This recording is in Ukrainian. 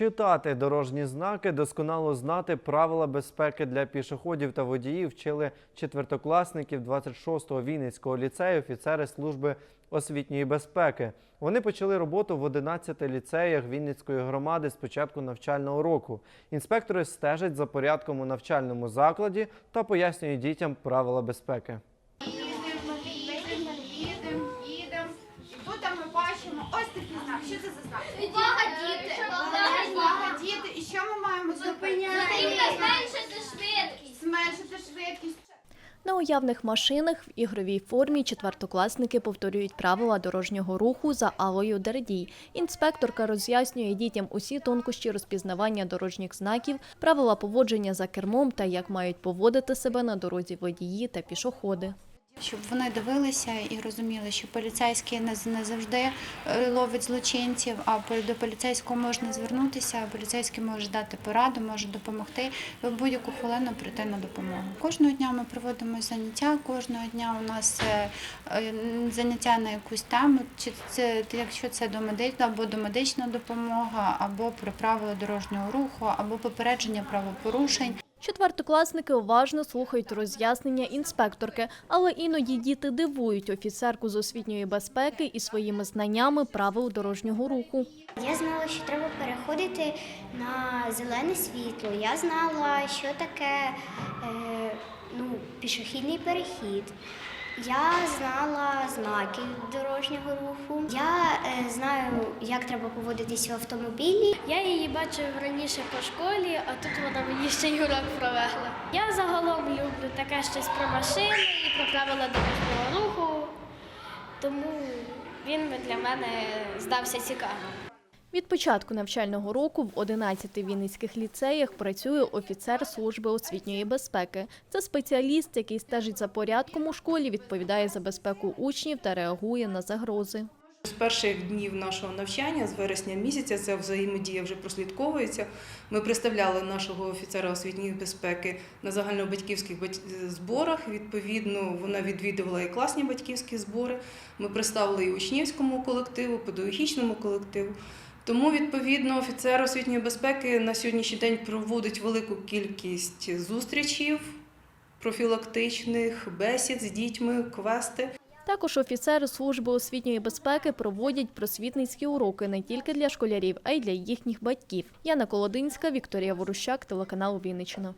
Читати дорожні знаки, досконало знати правила безпеки для пішоходів та водіїв вчили четвертокласників 26-го Вінницького ліцею офіцери служби освітньої безпеки. Вони почали роботу в 11 ліцеях Вінницької громади з початку навчального року. Інспектори стежать за порядком у навчальному закладі та пояснюють дітям правила безпеки. Ось такий знак. Що це за знак? Увага, діти! Увага, діти. І що ми маємо зупиняти? Зменшити швидкість. Зменшити швидкість. На уявних машинах в ігровій формі четвертокласники повторюють правила дорожнього руху за Алою Дердій. Інспекторка роз'яснює дітям усі тонкощі розпізнавання дорожніх знаків, правила поводження за кермом та як мають поводити себе на дорозі водії та пішоходи. Щоб вони дивилися і розуміли, що поліцейський не, не завжди е, ловить злочинців, а до поліцейського можна звернутися, а поліцейський може дати пораду, може допомогти в будь-яку хвилину прийти на допомогу. Кожного дня ми проводимо заняття, кожного дня у нас е, е, заняття на якусь тему, чи це якщо це до медична або до медична допомога, або про правила дорожнього руху, або попередження правопорушень. Четвертокласники уважно слухають роз'яснення інспекторки, але іноді діти дивують офіцерку з освітньої безпеки і своїми знаннями правил дорожнього руху. Я знала, що треба переходити на зелене світло. Я знала, що таке е, ну, пішохідний перехід. Я знала знаки дорожнього руху. Я е, знаю, як треба поводитись в автомобілі. Я її бачив раніше по школі, а тут вона мені ще й урок провела. Я загалом люблю таке щось про машини і про правила дорожнього руху, тому він для мене здався цікавим. Від початку навчального року в 11 вінницьких ліцеях працює офіцер служби освітньої безпеки. Це спеціаліст, який стежить за порядком у школі, відповідає за безпеку учнів та реагує на загрози. З перших днів нашого навчання, з вересня місяця, ця взаємодія вже прослідковується. Ми представляли нашого офіцера освітньої безпеки на загальнобатьківських бать- зборах. Відповідно, вона відвідувала і класні батьківські збори. Ми представили і учнівському колективу, педагогічному колективу. Тому, відповідно, офіцер освітньої безпеки на сьогоднішній день проводить велику кількість зустрічів профілактичних, бесід з дітьми, квести. Також офіцери служби освітньої безпеки проводять просвітницькі уроки не тільки для школярів, а й для їхніх батьків. Яна Колодинська, Вікторія Ворущак, телеканал Вінниччина.